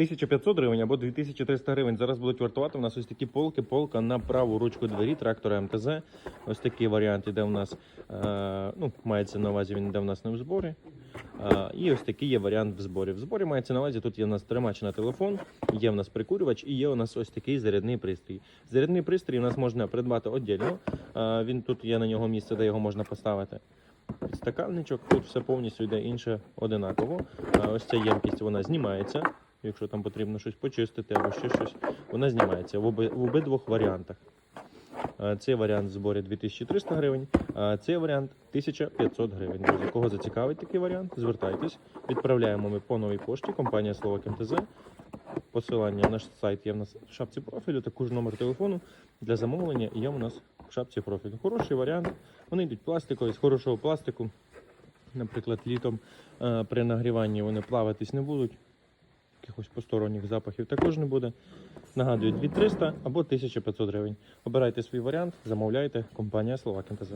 1500 гривень або 2300 гривень. Зараз будуть вартувати у нас ось такі полки. Полка на праву ручку двері трактора МТЗ. Ось такий варіант іде у нас. Е, ну, мається на увазі, він йде у нас не в зборі. Е, і ось такий є варіант в зборі. В зборі мається на увазі, тут є у нас тримач на телефон, є у нас прикурювач і є у нас ось такий зарядний пристрій. Зарядний пристрій у нас можна придбати віддільно. Е, він тут є на нього місце, де його можна поставити. Підстаканничок, тут все повністю йде інше одинаково. Ось ця ємкість вона знімається. Якщо там потрібно щось почистити або ще щось, вона знімається в, оби, в обидвох варіантах. Цей варіант в зборі 2300 гривень, а цей варіант 1500 гривень. Друзі, кого зацікавить такий варіант, звертайтесь. Відправляємо ми по новій пошті, компанія Словак МТЗ. Посилання на наш сайт є в нас в шапці профілю, також номер телефону для замовлення є у нас в шапці профілю. Хороший варіант. Вони йдуть пластикові, з хорошого пластику. Наприклад, літом е, при нагріванні вони плаватись не будуть. Якихось посторонніх запахів також не буде. Нагадую, 2300 або 1500 гривень. Обирайте свій варіант, замовляйте. Компанія Словак НТЗ.